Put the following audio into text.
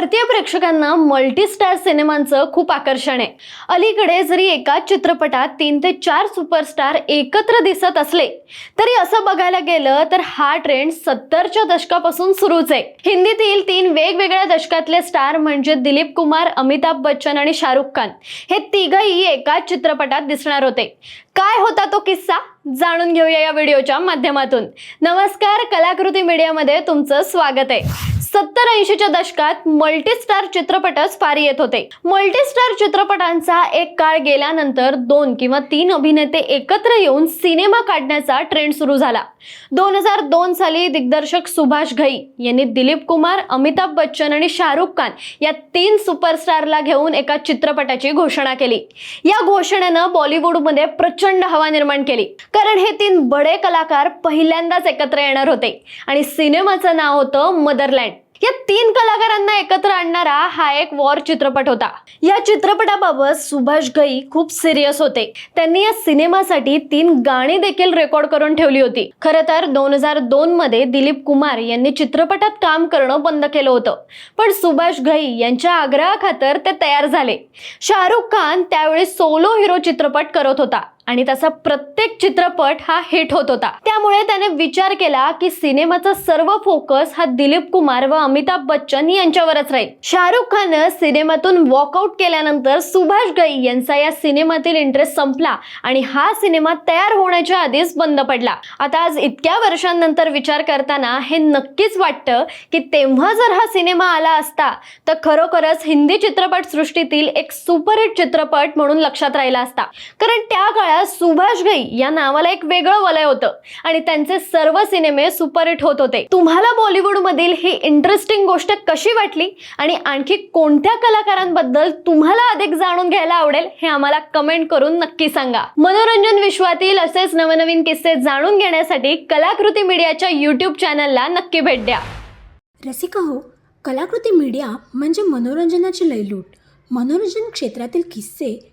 भारतीय प्रेक्षकांना मल्टीस्टार सिनेमांचं खूप आकर्षण आहे. अलीकडे जरी एकाच चित्रपटात तीन ते चार सुपरस्टार एकत्र दिसत असले तरी असं बघायला गेलं तर हा ट्रेंड सत्तरच्या दशकापासून सुरूच आहे. हिंदीतील तीन वेगवेगळ्या दशकातले स्टार म्हणजे दिलीप कुमार अमिताभ बच्चन आणि शाहरुख खान. हे तिघही एकाच चित्रपटात दिसणार होते. काय होता तो किस्सा? जाणून घेऊया या व्हिडिओच्या माध्यमातून. नमस्कार कलाकृती मीडियामध्ये तुमचं स्वागत आहे. सत्तर ऐंशीच्या दशकात मल्टीस्टार चित्रपटच फार येत होते. मल्टीस्टार चित्रपटांचा एक काळ गेल्यानंतर दोन किंवा तीन अभिनेते एकत्र येऊन सिनेमा काढण्याचा ट्रेंड सुरू झाला. दोन हजार दोन साली दिग्दर्शक सुभाष घई यांनी दिलीप कुमार अमिताभ बच्चन आणि शाहरुख खान या तीन सुपरस्टारला घेऊन एका चित्रपटाची घोषणा केली. या घोषणेनं बॉलिवूडमध्ये प्रचंड हवा निर्माण केली. कारण हे तीन बडे कलाकार पहिल्यांदाच एकत्र येणार होते. आणि सिनेमाचं नाव होतं मदरलँड. या तीन कलाकारांना एकत्र आणणारा हा एक वॉर चित्रपट होता. या चित्रपटाबाबत सुभाष घई खूप सिरियस होते. त्यांनी या सिनेमासाठी तीन गाणी देखील रेकॉर्ड करून ठेवली होती. खरं तर दोन हजार दोन मध्ये दिलीप कुमार यांनी चित्रपटात काम करणं बंद केलं होतं. पण सुभाष घई यांच्या आग्रहाखातर ते तयार झाले. शाहरुख खान त्यावेळी सोलो हिरो चित्रपट करत होता. आणि त्याचा प्रत्येक चित्रपट हा हिट होत होता. त्यामुळे त्याने विचार केला की सिनेमाचा सर्व फोकस हा दिलीप कुमार व अमिताभ बच्चन यांच्यावरच राहील. शाहरुख खाननं सिनेमातून वॉकआउट केल्यानंतर सुभाष घई यांचा या सिनेमातील इंटरेस्ट संपला आणि हा सिनेमा तयार होण्याच्या आधीच बंद पडला. आता आज इतक्या वर्षांनंतर विचार करताना हे नक्कीच वाटतं की तेव्हा जर हा सिनेमा आला असता तर खरोखरच हिंदी चित्रपट सृष्टीतील एक सुपरहिट चित्रपट म्हणून लक्षात राहिला असता. कारण त्या काळात सुभाष घई या नावाला एक वेगळं वलय होतं. आणि त्यांचे सर्व सिनेमे सुपरहिट होत होते. तुम्हाला बॉलिवूडमधील ही इंटरेस्टिंग गोष्ट कशी वाटली? आणि आणखी कोणत्या कलाकारांबद्दल तुम्हाला अधिक जाणून घ्यायला आवडेल हे आम्हाला कमेंट करून नक्की सांगा. मनोरंजन विश्वातील असेच नवनवीन किस्से जाणून घेण्यासाठी कलाकृती मीडियाच्या यूट्यूब चॅनलला नक्की भेट द्या. रसिका हो कलाकृती मीडिया म्हणजे मनोरंजनाची लयलूट. मनोरंजन क्षेत्रातील किस्से